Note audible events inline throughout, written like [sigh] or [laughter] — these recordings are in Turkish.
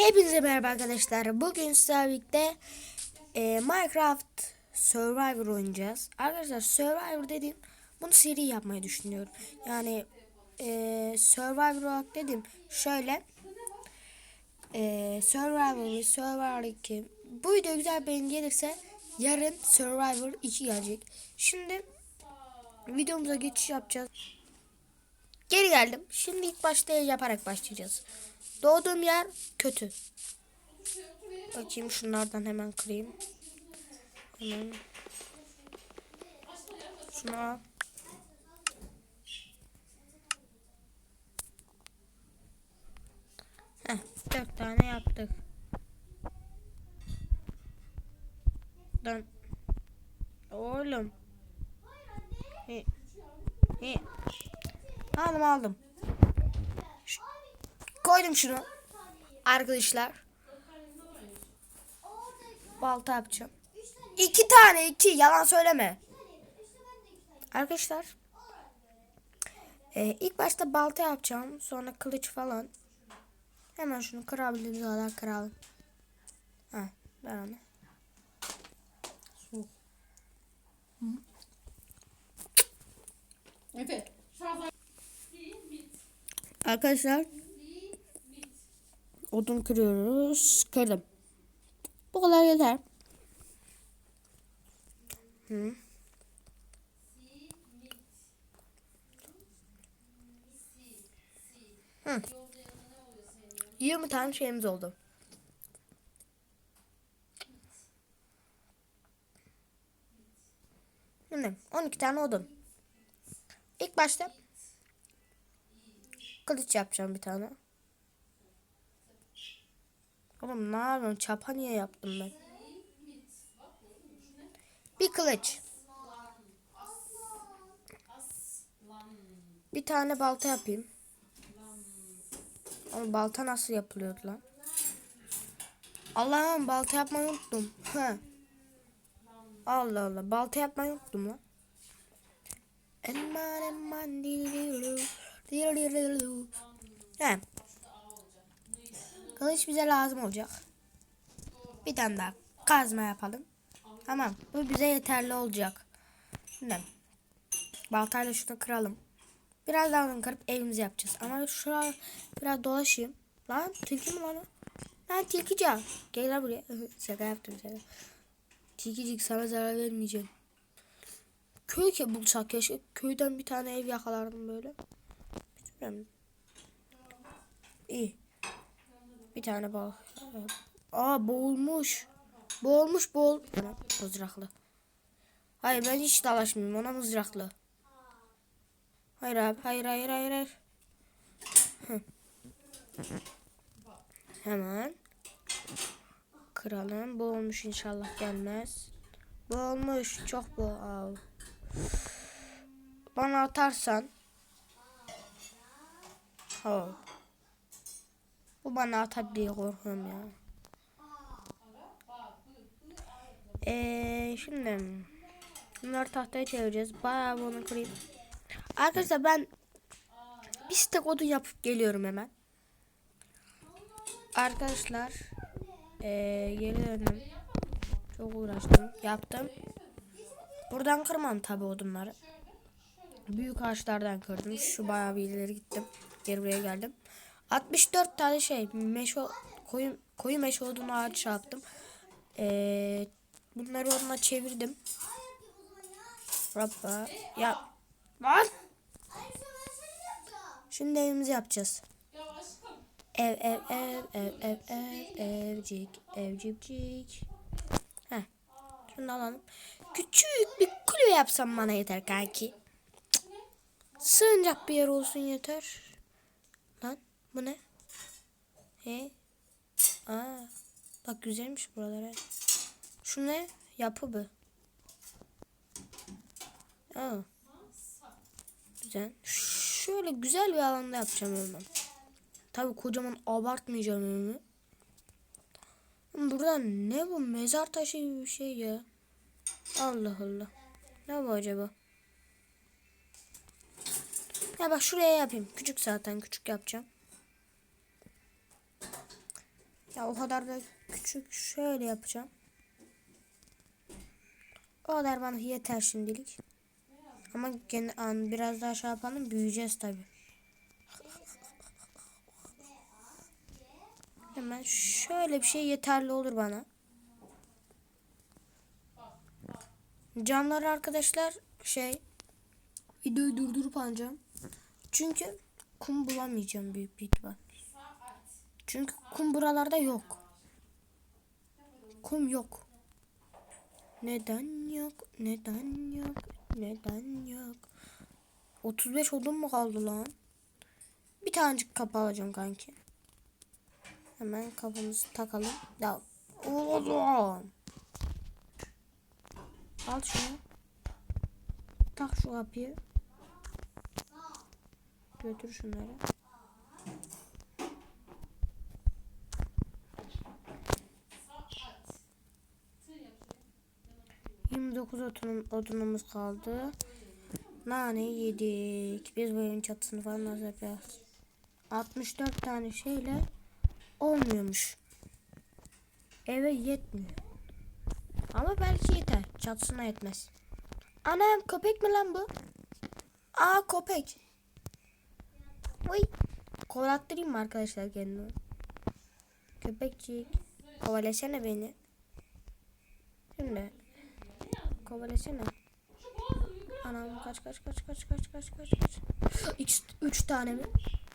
Hepinize merhaba arkadaşlar. Bugün sizlerle birlikte e, Minecraft Survivor oynayacağız. Arkadaşlar Survivor dediğim bunu seri yapmayı düşünüyorum. Yani e, Survivor olarak dedim şöyle e, Survivor, Survivor 2 bu video güzel beğeni gelirse yarın Survivor 2 gelecek. Şimdi videomuza geçiş yapacağız. Geri geldim. Şimdi ilk başta yaparak başlayacağız. Doğduğum yer kötü. Bakayım şunlardan hemen kırayım. Hemen. Şunu al. Heh, dört tane yaptık. Dön. Oğlum. He. He. Aldım aldım. Koydum şunu. Arkadaşlar. Balta yapacağım. İki tane iki yalan söyleme. Arkadaşlar. Ee, ilk başta balta yapacağım. Sonra kılıç falan. Hemen şunu kırabildiğimiz kadar kıralım. Ha, ver onu. Efe. Şarj Arkadaşlar. Odun kırıyoruz. Kırdım. Bu kadar yeter. Hı. Hı. 20 tane şeyimiz oldu. Şimdi 12 tane odun. İlk başta kılıç yapacağım bir tane. Oğlum ne yapıyorsun? Çapa niye yaptım ben? Bir kılıç. Bir tane balta yapayım. Ama balta nasıl yapılıyordu lan? Allah'ım balta yapmayı unuttum. Ha. Allah Allah balta yapmayı unuttum lan. Emman emman dililu, dililu. He. Kılıç bize lazım olacak. Bir tane daha kazma yapalım. Tamam. Bu bize yeterli olacak. Şimdi baltayla şunu kıralım. Biraz daha onu kırıp evimizi yapacağız. Ama şuraya biraz dolaşayım. Lan tilki mi lan o? Lan tilkici. Gel lan buraya. [laughs] şaka yaptım şaka. Tilkicik sana zarar vermeyeceğim. Köy ki bulsak ya. Köyden bir tane ev yakalardım böyle. Bilmiyorum. İyi. Bir tane bal. Aa boğulmuş. Boğulmuş boğul. Ana, mızraklı. Hayır ben hiç dalaşmıyorum ona mızraklı. Hayır abi hayır hayır hayır hayır. Hemen. Kıralım. Boğulmuş inşallah gelmez. Boğulmuş. Çok boğul. Bana atarsan. Oh. Bu bana atar diye korkuyorum ya. Ee, şimdi bunları tahtaya çevireceğiz. Bayağı bunu kırayım. Arkadaşlar ben bir stek odun yapıp geliyorum hemen. Arkadaşlar ee, geri döndüm. Çok uğraştım. Yaptım. Buradan kırmam tabi odunları. Büyük ağaçlardan kırdım. Şu bayağı bir ileri gittim. Geri buraya geldim. 64 tane şey meşe koyu koyu meşe odunu ağaç yaptım. Ee, bunları onunla çevirdim. Hoppa. Ya. Lan. Şimdi evimizi yapacağız. Ev ev ev ev ev ev evcik evcikcik. Heh. Şunu alalım. Küçük bir kulübe yapsam bana yeter kanki. Sığınacak bir yer olsun yeter. Bu ne? He? Aa, bak güzelmiş buralar. he. Şu ne? Yapı bu. Aa. Güzel. Şöyle güzel bir alanda yapacağım hemen. Tabii kocaman abartmayacağım evimi. Burada ne bu mezar taşı gibi bir şey ya. Allah Allah. Ne bu acaba? Ya bak şuraya yapayım. Küçük zaten küçük yapacağım. Ya o kadar da küçük şöyle yapacağım. O kadar bana yeter şimdilik. Ama gene an biraz daha şey yapalım büyüyeceğiz tabi. Hemen şöyle bir şey yeterli olur bana. Camlar arkadaşlar şey videoyu durdurup alacağım. Çünkü kum bulamayacağım büyük bir ihtimal. Çünkü kum buralarda yok. Kum yok. Neden yok? Neden yok? Neden yok? 35 odun mu kaldı lan? Bir tanecik kapı alacağım kanki. Hemen kapımızı takalım. Ya oğlum. Al şunu. Tak şu kapıyı. Götür şunları. Yirmi dokuz odunum, odunumuz kaldı. Nane yedik. Biz bu evin çatısını falan nasıl yapacağız? 64 tane şeyle olmuyormuş. Eve yetmiyor. Ama belki yeter. Çatısına yetmez. Anam köpek mi lan bu? Aa köpek. Uy. Kovalattırayım mı arkadaşlar kendimi? Köpekçik. Kovalasana beni. Şimdi. Kovalasana. Anam kaç kaç kaç kaç kaç kaç kaç kaç. X, üç tane mi?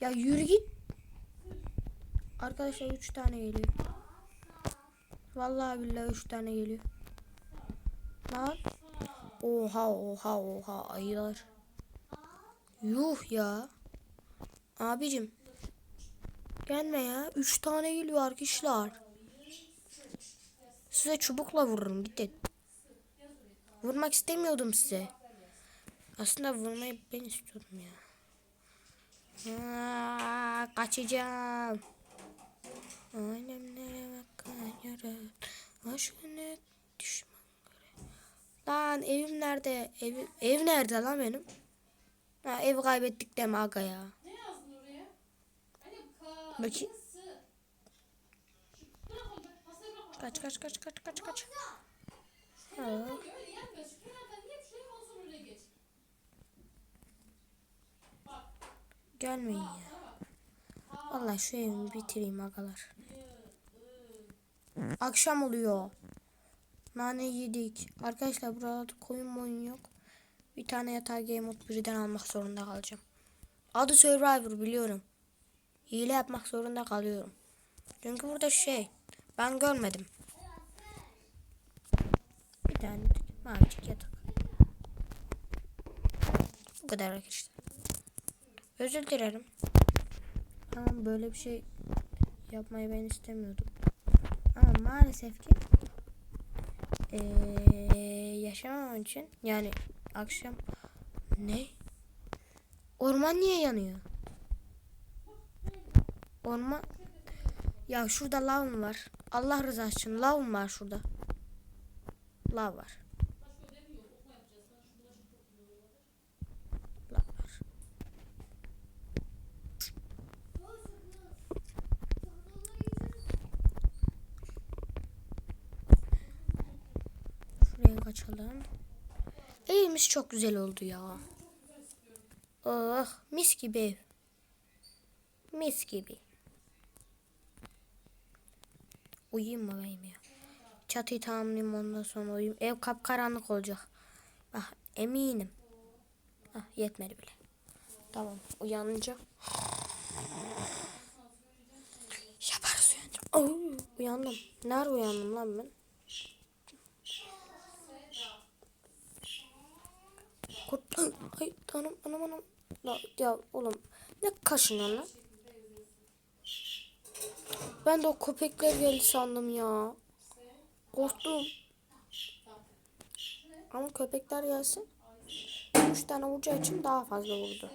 Ya yürü git. Arkadaşlar üç tane geliyor. Vallahi billahi üç tane geliyor. Lan. Oha oha oha ayılar. Yuh ya. Abicim. Gelme ya. Üç tane geliyor arkadaşlar. Size çubukla vururum gidin. Vurmak istemiyordum size. Aslında vurmayı ben istiyordum ya. Aa, kaçacağım. Alemlere bakıyorum. Aşkına düşman göre. Lan evim nerede? Ev, ev nerede lan benim? Ha, ev kaybettik deme aga ya. Ne yazdın oraya? Hani ka Bakayım. Kaç kaç kaç kaç kaç kaç. Ha. Öyle yenme. Şu kenardan yap şuraya olsun öyle geç. Bak. Gelmeyin ya. Vallahi şu evimi bitireyim agalar. Akşam oluyor. Nane yedik. Arkadaşlar burada koyun boyun yok. Bir tane yatağı Game Mode birden almak zorunda kalacağım. Adı Survivor biliyorum. Hile yapmak zorunda kalıyorum. Çünkü burada şey ben görmedim. Bir tane mavicik yatak. Bu kadar arkadaşlar. Özür dilerim. Ama böyle bir şey yapmayı ben istemiyordum. Ama maalesef ki eee, yaşamam için yani akşam ne? Orman niye yanıyor? Orman ya şurada lav var. Allah rızası için lav var şurada. Lav var. Lav var. Şuraya kaçalım. Evimiz çok güzel oldu ya. Oh mis gibi ev. Mis gibi. Uyuyayım mı benim ya? Çatıyı tamamlayayım ondan sonra uyuyayım. Ev kapkaranlık olacak. Ah eminim. Ah yetmedi bile. Tamam uyanınca. Yaparız uyanınca. Oh, uyandım. Nerede uyandım lan ben? Ay tanım anam anam. La, ya oğlum ne kaşınıyorsun lan? Ben de o köpekler geldi sandım ya. Korktum. Ama köpekler gelsin. Üç tane vuracağı için daha fazla vurdu.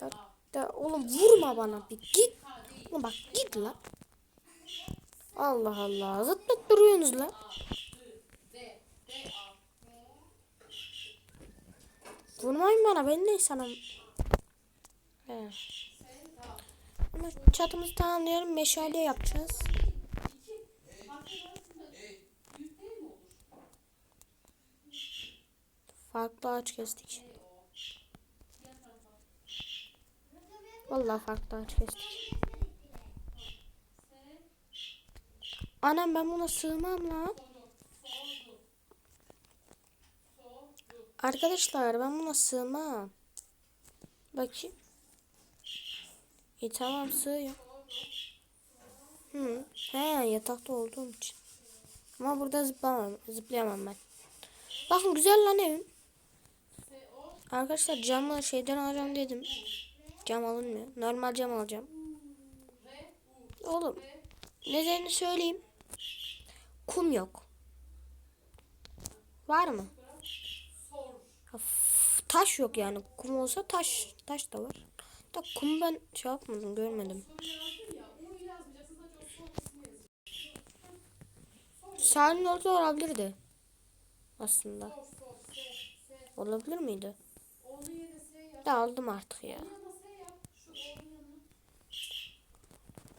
Ya, ya oğlum vurma bana bir git. Oğlum bak git lan. Allah Allah zıplık duruyorsunuz lan. Vurmayın bana ben ne insanım. He. Ama çatımızı tamamlayalım. Meşale yapacağız. Farklı ağaç kestik. Vallahi farklı ağaç kestik. Anam ben buna sığmam lan. Arkadaşlar ben buna sığmam. Bakayım. İyi tamam sığıyor. Hı. He yatakta olduğum için. Ama burada zıplamam, zıplayamam ben. Bakın güzel lan evim. Arkadaşlar camı şeyden alacağım dedim. Cam alınmıyor. Normal cam alacağım. Oğlum nedenini söyleyeyim. Kum yok. Var mı? Taş yok yani. Kum olsa taş. Taş da var. Da kum ben şey yapmadım görmedim. Sahilin orada olabilirdi. Aslında. Olabilir miydi? Da aldım artık ya.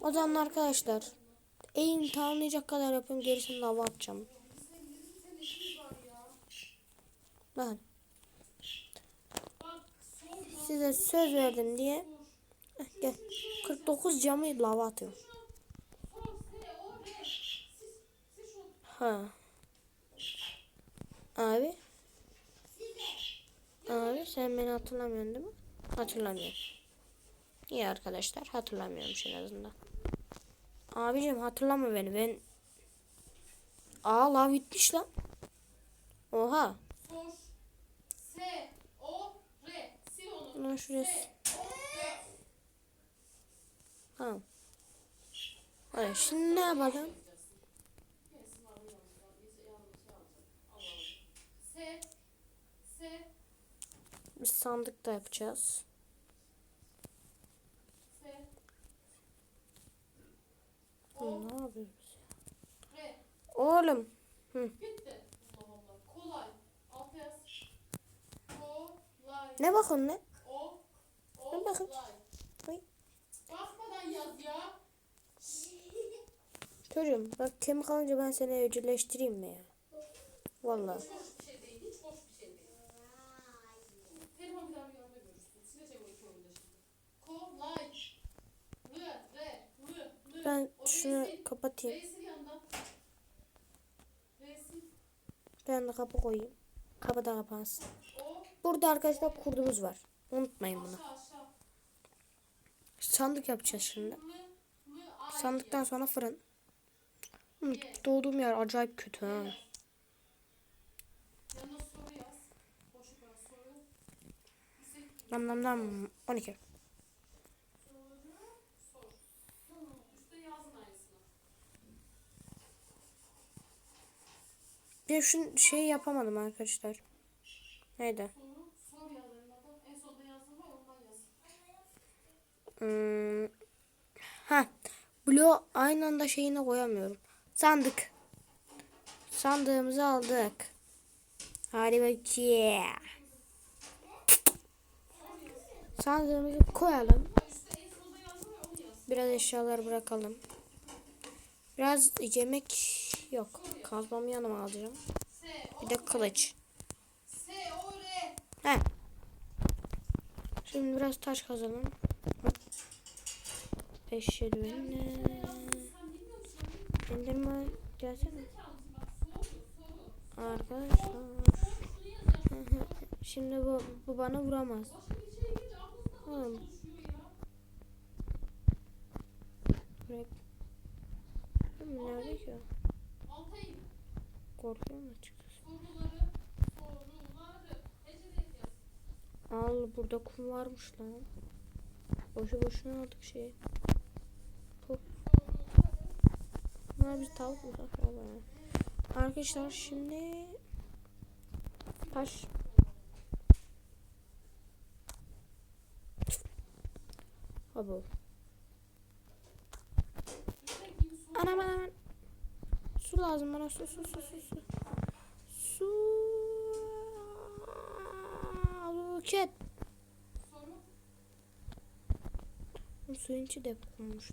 O zaman arkadaşlar eğim tamamlayacak kadar yapıyorum. Gerisini lava atacağım. Ben. Size söz verdim diye. Eh, gel 49 camı lava atıyorum. Ha. Abi. Abi sen beni hatırlamıyorsun değil mi? Hatırlamıyorum. İyi arkadaşlar hatırlamıyormuş en azından. Abicim hatırlama beni ben. Aa lav bitmiş lan. Oha. O, re. Tamam. Hadi şimdi ne yapalım? Biz sandıkta yapacağız. se, Hı, o, Ne yapıyoruz? re. Oğlum. Kolay. Ne bakın ne? Ne bakın? Ay. Bakmadan yaz ya. Çocuğum bak kemik alınca ben seni evcilleştireyim mi ya? Bir şey şey. Ben şunu kapatayım. Ben de kapı koyayım. Kapı da kapansın. Burada arkadaşlar kurdumuz var. Unutmayın bunu. Sandık yapacağız şimdi. Sandıktan sonra fırın. Doğduğum yer acayip kötü ha. Nam nam nam 12. soru, sor. Üstte yazın aynısını. Bir şu şeyi yapamadım arkadaşlar. Neydi? Soru, sor yaz yanına. En sonda yazdın var ondan yaz. Hmm. Ha. Bloğu aynı anda şeyine koyamıyorum. Sandık. Sandığımızı aldık. Hadi bakayım. Sandığımızı koyalım. Biraz eşyalar bırakalım. Biraz yemek yok. Kazmamı yanıma alacağım. Bir de kılıç. S, o, R. He. Şimdi biraz taş kazalım. Eşhedü enne. Enderman gelsene. Arkadaşlar. [laughs] Şimdi bu, bu bana vuramaz. Oğlum. Bırak. Nerede ki in. Korkuyorum açıkçası. Al burada kum varmış lan. Boşu boşuna aldık şeyi. Bunlar biz tavuk mu? Vallahi. Arkadaşlar şimdi taş Abo. Anam anam. Su lazım bana su su su su su. Su. Bu suyun içi de olmuş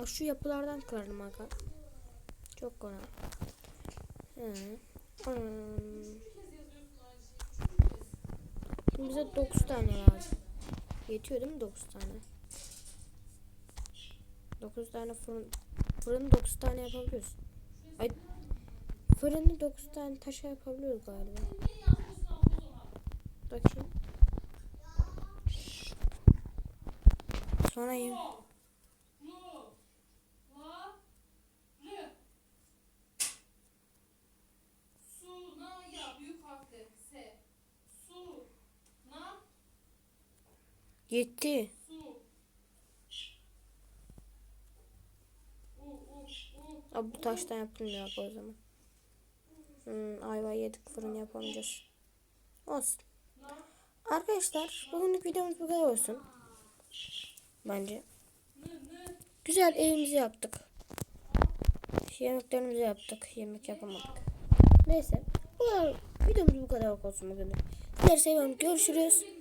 Aa, şu yapılardan kırarım aga. Çok kolay. Hmm. Şimdi bize 9 tane lazım. Yetiyor değil mi 9 tane? 9 tane fırın fırını 9 tane yapabiliyoruz. Ay fırını 9 tane taşa yapabiliyoruz galiba. Bakayım. Sonra yem yetti. Abi bu taştan yapılmıyor abi o zaman. Hmm, ayva yedik fırın yapamayacağız. Olsun. Arkadaşlar bugünlük videomuz bu kadar olsun. Bence. Güzel evimizi yaptık. Yemeklerimizi yaptık. Yemek yapamadık. Neyse. Bu kadar, videomuz bu kadar olsun bugün. Sizleri seviyorum. Görüşürüz.